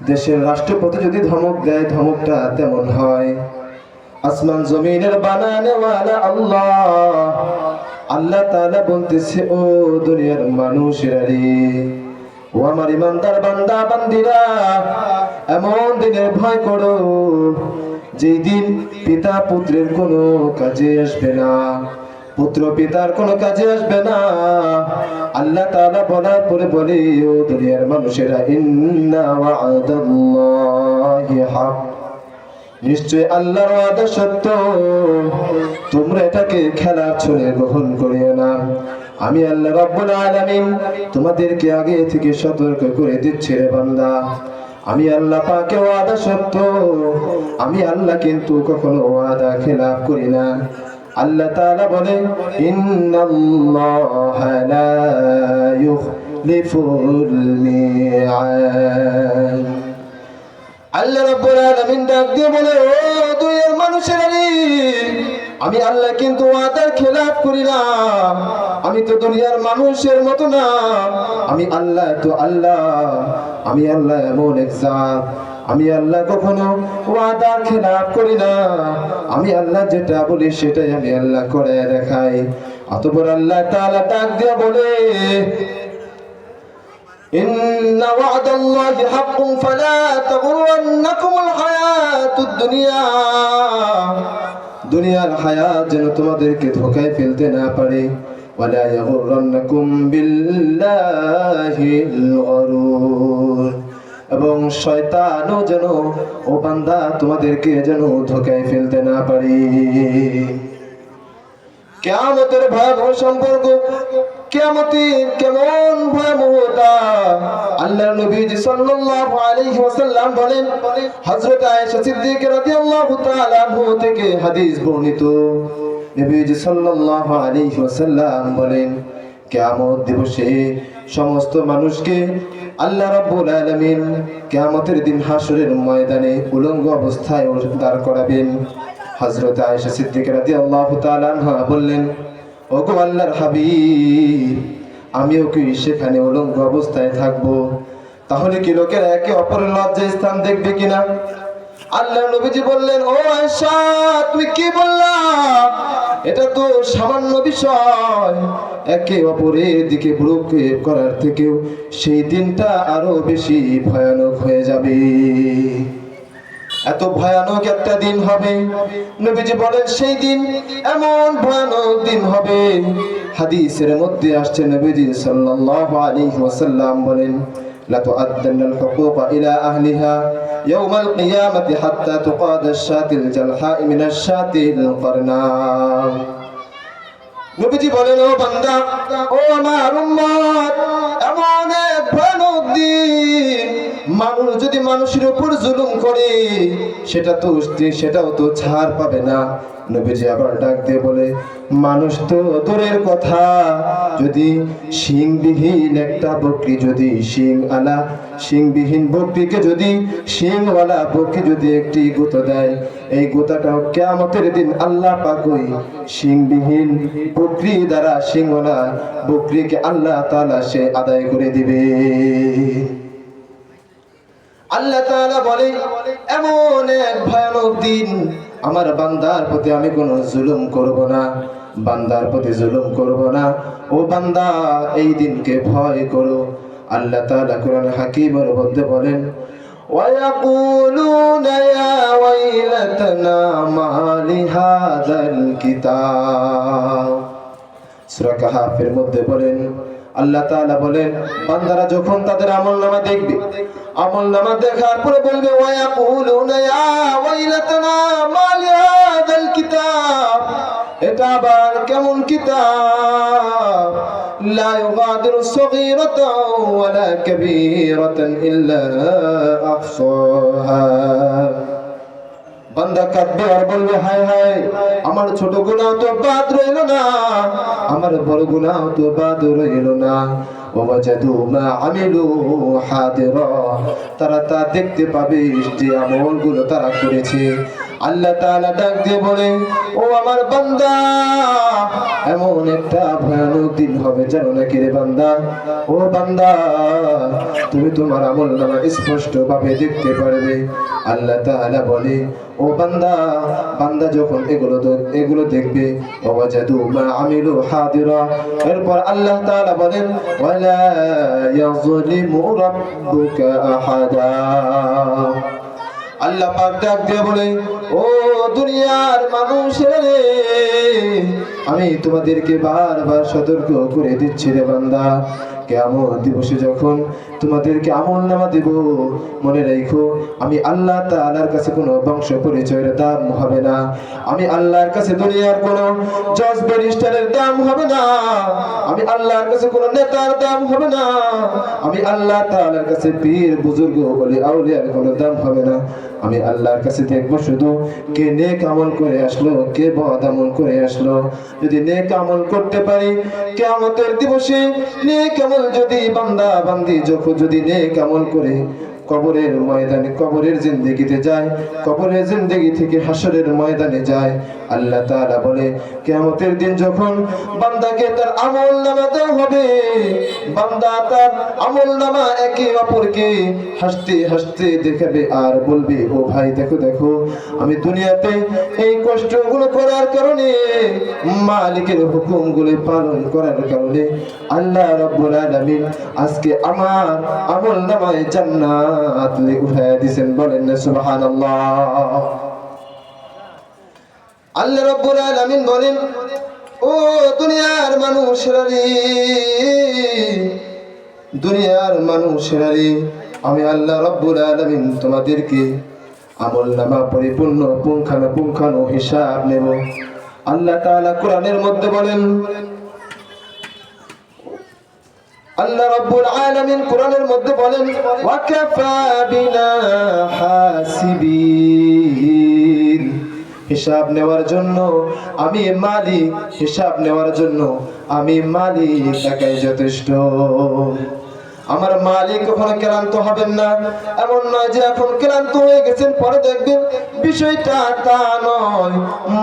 দেশের রাষ্ট্রপতি যদি ধমক দেয়, ধমকটা তেমন হয়। আসমান জমিনের বানানেওয়ালা আল্লাহ। আল্লাহ তাআলা বলতেছে, ও দুনিয়ার মানুষেরা রে ও আমার ইমানদার বান্দা, বান্দিরা, এমন দিনের ভয় করো, যেই দিন পিতা পুত্রের কোনো কাজে আসবে না, পুত্র পিতার কোনো কাজে আসবে না। আল্লাহ তাআলা বলার পরে বলে, ও দুনিয়ার মানুষেরা, ইন্না ওয়াদাল্লাহি হক। নিশ্চয় আল্লাহর ওয়াদা সত্য। তোমরা এটাকে খেলার ছলে গ্রহণ করিও না। আমি আল্লাহ রাব্বুল আলামিন তোমাদেরকে আগে থেকে সতর্ক করে দিচ্ছি রে বান্দা। আমি আল্লাহ পাকে ওয়াদা সত্য। আমি আল্লাহ কিন্তু কখনো ওয়াদা খেলাফ করি না। আল্লাহ তাআলা বলে ইন্নাল্লাহা লা ইউখলিফুল মিআদ। আল্লাহ রাব্বুল আলামিন ডাক দিয়ে বলে, ও আমি আল্লাহ কিন্তু ওয়াদার খেলাফ করি না। আমি তো দুনিয়ার মানুষের মতো না। আমি আল্লাহ তো আল্লাহ। আমি আল্লাহ এমন এক আমি আল্লাহ কখনো ওয়াদার খেলাফ করি না আমি আল্লাহ যেটা বলি সেটাই আমি আল্লাহ করে দেখাই অতপর আল্লাহ তাআলা ডাক দিয়ে বলে إن وعد الله حق فلا تغرنكم الحياة الدنيا দুনিয়ার হায়াত যেন তোমাদেরকে ধোকায় ফেলতে না পারে ولا يغرنكم بالله الغرور এবং শয়তানও যেন ও বান্দা তোমাদেরকে যেন ধোকায় ফেলতে না পারে। কেয়ামতের ভয়াবহ সম্পর্ক, কেয়ামতের কেমন ভয়াবহতা? আল্লাহ নবীজি সাল্লাল্লাহু আলাইহি ওয়াসাল্লাম বলেন, হযরত আয়েশা সিদ্দিকা রাদিয়াল্লাহু তাআলা থেকে হাদিস বর্ণিত। নবীজি সাল্লাল্লাহু আলাইহি ওয়াসাল্লাম বলেন, কিয়ামত দিবসে সমস্ত মানুষকে আল্লাহ রাব্বুল আলামিন কিয়ামতের দিন হাসরের ময়দানে উলঙ্গ অবস্থায় দাঁড় করাবেন। হযরত আয়েশা সিদ্দিকা রাদিয়াল্লাহু তাআলা আনহা বললেন, ওগো আল্লাহর হাবিব, আমিও কি সেখানে উলঙ্গ অবস্থায় থাকব? তাহলে কি লোকেরা একে অপরের লজ্জায় স্থান দেখবে কিনা? আল্লাহ নবীজি বললেন, ও আয়েশা, তুমি কি বললা? এটা তো সামান্য বিষয়। একে অপরের দিকে ভ্রুক্ষেপ করার থেকেও সেই দিনটা আরও বেশি ভয়ানক হয়ে যাবে। এত ভয়ানক একটা দিন হবে। নবীজি বলেন, সেই দিন এমন ভয়ানক দিন হবে। হাদিসের মধ্যে আসছে, নবীজি সাল্লাল্লাহু আলাইহি ওয়াসাল্লাম বলেন লা তুআদ্দানাল হুকুকা ইলা আহলিহা يوم القيامة حتى تقاد الشاة الجلحاء من الشاة القرناء নবীজি বলেন ও বান্দা ও আমার উম্মত এমন এক ভয়ানক দিন মানুষ যদি মানুষের উপর জুলুম করে সেটা তো সেটাও তো ছাড় পাবে না নবীজি আবার ডাক দিয়ে বলে, মানুষ তো দূরের কথা। যদি শিংবিহীন একটা বকরি যদি শিং আলা শিংবিহীন বকরিকে যদি শিংওয়ালা বকরি যদি একটি গুঁতো দেয়, এই গোতাটাও কেয়ামতের দিন আল্লাহ পাকই শিংবিহীন বকরি দ্বারা শিংওয়ালা বকরিকে আল্লাহ তাআলা সে আদায় করে দিবে। আল্লাহ তাআলা বলে, এমন এক ভয়ানক দিন আমার বান্দার প্রতি আমি কোনো জুলুম করব না বান্দার প্রতি জুলুম করব না ও বান্দা এই দিনকে ভয় করো আল্লাহ তাআলা কোরআন হাকিমের মধ্যে বলেন ويقولون يا ويلتنا ما لهذا الكتاب সূরা কাহাফের মধ্যে বলেন আল্লাহ তাআলা বলেন, বান্দারা যখন তাদের আমলনামা দেখবে, আমলনামা দেখার পরে বলবে, ওয়ায়াকুলুনা ইয়া ওয়াইলাতানা, মা লিহাদাল কিতাব? এটা আবার কেমন কিতাব? লা ইউগাদিরু সগীরাতাও ওয়ালা কাবীরাতান ইল্লা আহসাহা বান্দা কাঁদবে আর বলবে, হায় হায়, আমার ছোট গুণাও তো বাদ রইল না, আমার বড় গুণাও তো বাদ রইল না। তারা তা দেখতে পাবে যে আমলগুলো তারা করেছে। আল্লাহ তাআলা ডাক দিয়ে বলে, ও আমার বান্দা, এমন একটা ভয়ানক দিন হবে জানো নাকি রে বান্দা? ও বান্দা, তুমি তোমার আমল নামা স্পষ্ট ভাবে দেখতে পারবে। আল্লাহ তাআলা বলে, ও বান্দা বান্দা যখন এগুলো এগুলো দেখবে, ওয়াজাদু মা আমিলু হাদিরা। এরপর আল্লাহ তাআলা বলেন, ওয়ালা ইয়াযলিমু রাব্বুকা আহাদা। আল্লাহ পাক ডাক দিয়ে বলে ও দুনিয়ার মানুষের আমি তোমাদেরকে বারবার সতর্ক করে দিচ্ছি রে বান্দা। কেমন দিবসে যখন তোমাদেরকে আমল নামা দেব, মনে রেখো, আমি আল্লাহ তাআলার কাছে কোনো বংশ পরিচয়ের দাম হবে না। আমি আল্লাহর কাছে দুনিয়ার কোনো জজ ব্যারিস্টারের দাম হবে না। আমি আল্লাহর কাছে কোনো নেতার দাম হবে না। আমি আল্লাহ তাআলার কাছে পীর, বুজুর্গ বলে আউলিয়ার কোনো দাম হবে না। আমি আল্লাহর কাছে দেখব শুধু কে নেক আমল করে আসলো, কে বদ আমল করে আসলো। যদি নেক আমল করতে পারি কেমতের দিবসে নেক আমল যদি বান্দা বান্দি যখন যদি নেক আমল করে কবরের ময়দানে, কবরের জিন্দগিতে যায়। কবরের জিন্দগি থেকে হাসরের ময়দানে যায়। আল্লাহ তাআলা বলে, কিয়ামতের দিন যখন বান্দাকে তার আমল নামা দেওয়া হবে, বান্দা তার আমল নামা একে অপরকে হাসতে হাসতে দেখাবে আর বলবে, ও ভাই, দেখো দেখো, আমি দুনিয়াতে এই কষ্টগুলো করার কারণে, মালিকের হুকুমগুলো পালন করার কারণে আল্লাহ রাব্বুল আলামিন আজকে আমার আমল নামায় জান্নাত দিয়েছেন বলেন না আল্লাহ রাব্বুল আলামিন বলেন, ও দুনিয়ার দুনিয়ার আমি আল্লাহ রাব্বুল আলামিন তোমাদেরকে আমল নামা, পরিপূর্ণ পুঙ্খানো পুঙ্খানো হিসাব নেব। আল্লাহ তাআলা কোরআনের মধ্যে বলেন আল্লাহ রাব্বুল আলামিন কোরআনের মধ্যে বলেন, ওয়াকাফা বিনা হাসিবিন। হিসাব নেওয়ার জন্য আমি মালিক, হিসাব নেওয়ার জন্য আমি মালিক একাই যথেষ্ট। আমার মালিক কখনো ক্লান্ত হবেন না। এমন নয় যে এখন ক্লান্ত হয়ে গেছেন, পরে দেখবেন বিষয়টা তা নয়।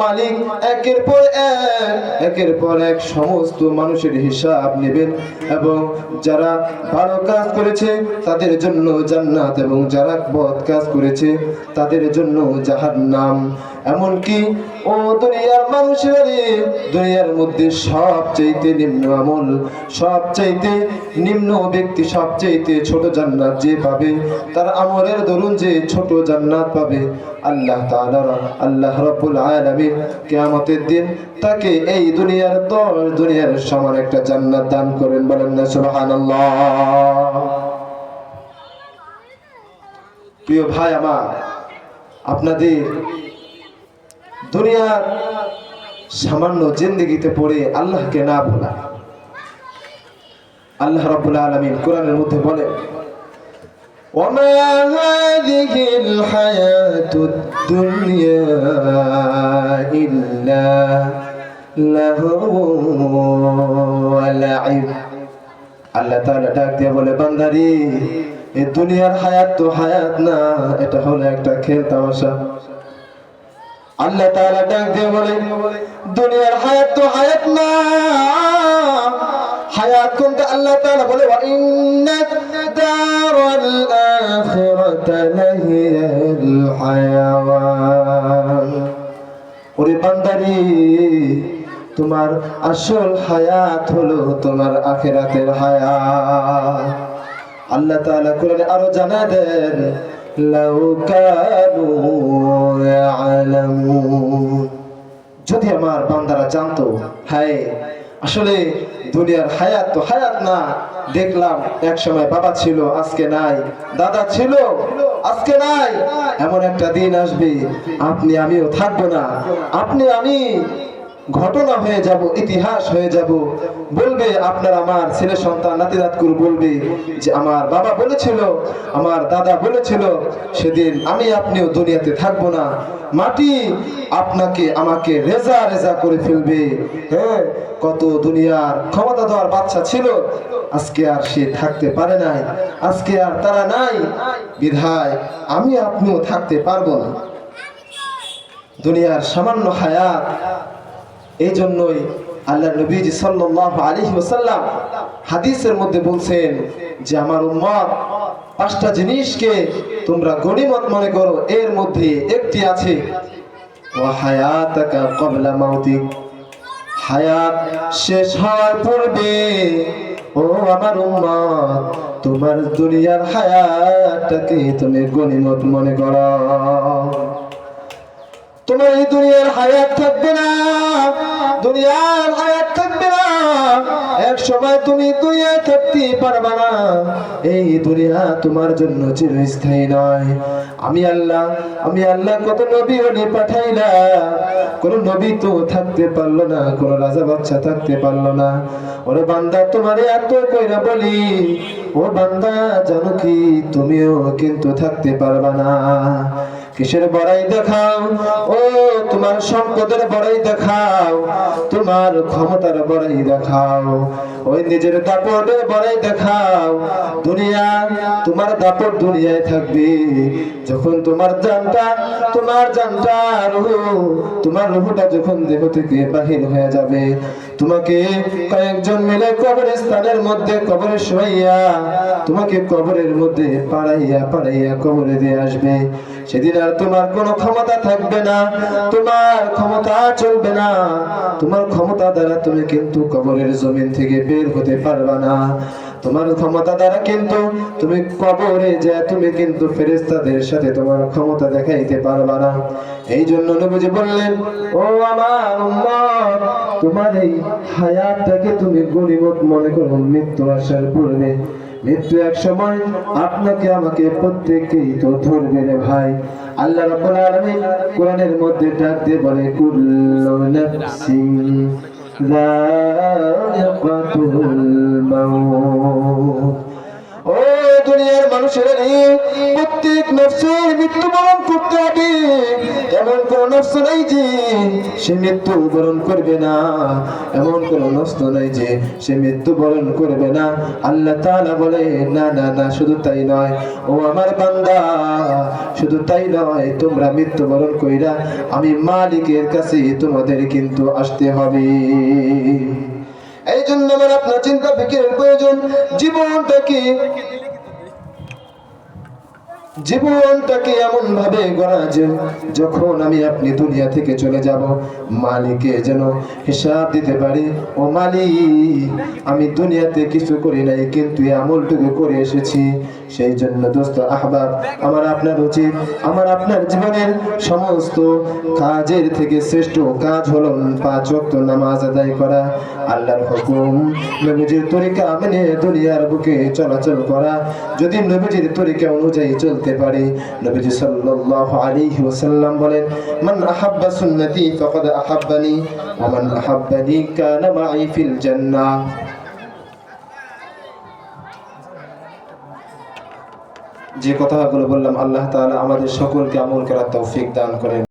মালিক একের পর এক, একের পর এক সমস্ত মানুষের হিসাব নেবেন এবং যারা ভালো কাজ করেছে, তাদের জন্য জান্নাত এবং যারা বদ কাজ করেছে, তাদের জন্য যাহার নাম এমনকি ও দুনিয়ার মানুষের দুনিয়ার মধ্যে সবচাইতে নিম্ন আমল, সবচাইতে নিম্ন ব্যক্তি সবচাইতে ছোট জান্নাত যে পাবে, তার আমলের দরুন যে ছোট জান্নাত পাবে, আল্লাহ তাআলা আল্লাহ রাব্বুল আলামিন কিয়ামতের দিন তাকে এই দুনিয়ার দশ দুনিয়ার সমান একটা জান্নাত দান করেন বলেন না, সুবহানাল্লাহ। প্রিয় ভাই আমার, আপনাদের দুনিয়ার সামান্য জিন্দগিতে পড়ে আল্লাহকে না ভোলা। আল্লাহ রাব্বুল আলামিন কোরআনের মধ্যে বলেন وما هذه الحياة الدنيا إلا لهو ولعب আল্লাহ তাআলা ডাক দিয়ে বলে বান্দারি এই দুনিয়ার হায়াত তো হায়াত না এটা হলো একটা খেল তামাশা আল্লাহ তাআলা ডাক দিয়ে বলে দুনিয়ার হায়াত তো হায়াত না হায়াত কোনটা? আল্লাহ তাআলা বলে ওয়া ইন্না দারাল আখিরাতা লাহিয়াল হায়াওয়ান। ওরে বান্দারি, তোমার আসল হায়াত হলো তোমার আখেরাতের হায়াত। আল্লাহ তাআলা কোরআনে আরও জানা দেন, লাউ কানু ইয়ালামুন। যদি আমার বান্দারা জানতো, হায় আসলে দুনিয়ার হায়াত তো হায়াত না। দেখলাম এক সময় বাবা ছিল, আজকে নাই। দাদা ছিল, আজকে নাই। এমন একটা দিন আসবে, আপনি আমিও থাকব না। আপনি আমি ঘটনা হয়ে যাব, ইতিহাস হয়ে যাব। বলবে, আপনার আমার ছেলে সন্তান নাতি নাতকুর বলবে যে, আমার বাবা বলেছিল, আমার দাদা বলেছিল, সেদিন আমি আপনিও দুনিয়াতে থাকব না। মাটি আপনাকে, আমাকে রেজা রেজা করে ফেলবে। হ্যাঁ কত দুনিয়ার ক্ষমতা দেওয়ার বাচ্চা ছিল, আজকে আর সে থাকতে পারে নাই। আজকে আর তারা নাই। বিধায় আমি আপনিও থাকতে পারব না। দুনিয়ার সামান্য হায়াত এই জন্যই আল্লাহ নবীজি সাল্লাল্লাহু আলাইহি ওয়াসাল্লাম হাদিসের মধ্যে বলছেন যে আমার উম্মত পাঁচটা জিনিসকে তোমরা গনিমত মনে করো, এর মধ্যে একটি আছে হায়াত শেষ ও আমার তোমার তুমি মনে করো। তোমার এই দুনিয়ার হায়াত থাকবে না। দুনিয়ার হায়াত থাকবে না। এক সময় তুমি দুনিয়ায় থাকতে পারবে না। এই দুনিয়া তোমার জন্য চিরস্থায়ী নয়। আমি আল্লাহ আমি আল্লাহ কত নবী ওনি পাঠাইলা। কোন নবী তো থাকতে পারল না, কোন রাজা বাচ্চা থাকতে পারল না। ওরে বান্দা, তোমারে এত কইরা বলি, ও বান্দা, জানো কি, তুমিও কিন্তু থাকতে পারবা না। কিসের বড়াই দেখাও? ও তোমার সম্পদের বড়াই দেখাও, তোমার ক্ষমতার বড়াই দেখাও। ওই নিজের দাপটের বড়াই দেখাও, দুনিয়া, তোমার দাপট দুনিয়ায় থাকবে। যখন তোমার জানটা তোমার জানটা রুহু, তোমার রুহুটা যখন দেহ থেকে বাহির হয়ে যাবে, তোমাকে কয়েকজন মিলে কবরস্থানের মধ্যে কবরে শোয়াইয়া, তোমাকে কবরের মধ্যে পাড়াইয়া পাড়াইয়া কবরে দিয়ে আসবে। সেদিন আর তোমার কোনো ক্ষমতা থাকবে না, তোমার ক্ষমতা চলবে না। তোমার ক্ষমতা দ্বারা তুমি কিন্তু কবরের জমিন থেকে বের হতে পারবে না। তোমার ক্ষমতা দ্বারা কিন্তু তুমি কবরে যে তুমি কিন্তু ফেরেস্তাদের সাথে তোমার ক্ষমতা দেখাইতে পারবে না। এই জন্য নবীজি বললেন, ও আমার উম্মত, তোমার এই হায়াতটাকে তুমি গনিমত মনে করো, মৃত্যু আসার পূর্বে। মৃত্যু এক সময় আপনাকে আমাকে প্রত্যেককেই তো ধরবে রে ভাই। আল্লাহ রাব্বুল আলামিন কোরআনের মধ্যে ডাক দিয়ে বলে কুল্লু নাফসিন যায়িকাতুল মাউত। ও দুনিয়ার মানুষেরা নিয়ে প্রত্যেক নফসের মৃত্যুবরণ করতে হবে। এমন কোন নফস নাই যে সে মৃত্যু বরণ করবে না। এমন কোন নফস নাই যে সে মৃত্যু বরণ করবে না। আল্লাহ তাআলা বলে, না না না, শুধু তাই নয়। ও আমার বান্দা, শুধু তাই নয়, তোমরা মৃত্যু বরণ কইরা আমি মালিকের কাছে তোমাদের কিন্তু আসতে হবে। এই জন্য আমার আপনার চিন্তা ফিকিরের প্রয়োজন। জীবনটাকে জীবনটাকে এমন ভাবে গড়া যে যখন আমি আপনি দুনিয়া থেকে চলে যাব, মালিকে যেন হিসাব দিতে পারি, ও মালিক, আমি দুনিয়াতে কিছু করি নাই, কিন্তু আমলটুকু করে এসেছি। সেই জন্য দোস্ত আহবাব, আমার আপনার উচিত, আমার আপনার জীবনের সমস্ত কাজের থেকে শ্রেষ্ঠ কাজ হলো পাঁচ ওয়াক্ত নামাজ আদায় করা, আল্লাহর হুকুম, নবীজির তরিকা মেনে দুনিয়ার বুকে চলাচল করা। যদি নবীজির তরিকা অনুযায়ী চলতে পারি, নবীজি সাল্লাল্লাহু আলাইহি ওয়াসাল্লাম বলেন, মান আহাব্বা সুন্নতি ফাকাদ আহাব্বানি, ওয়া মান আহাব্বানি কানা মাই ফিল জান্নাহ। যে কথাগুলো বললাম আল্লাহ তালা আমাদের সকলকে আমল করার তৌফিক দান করেন।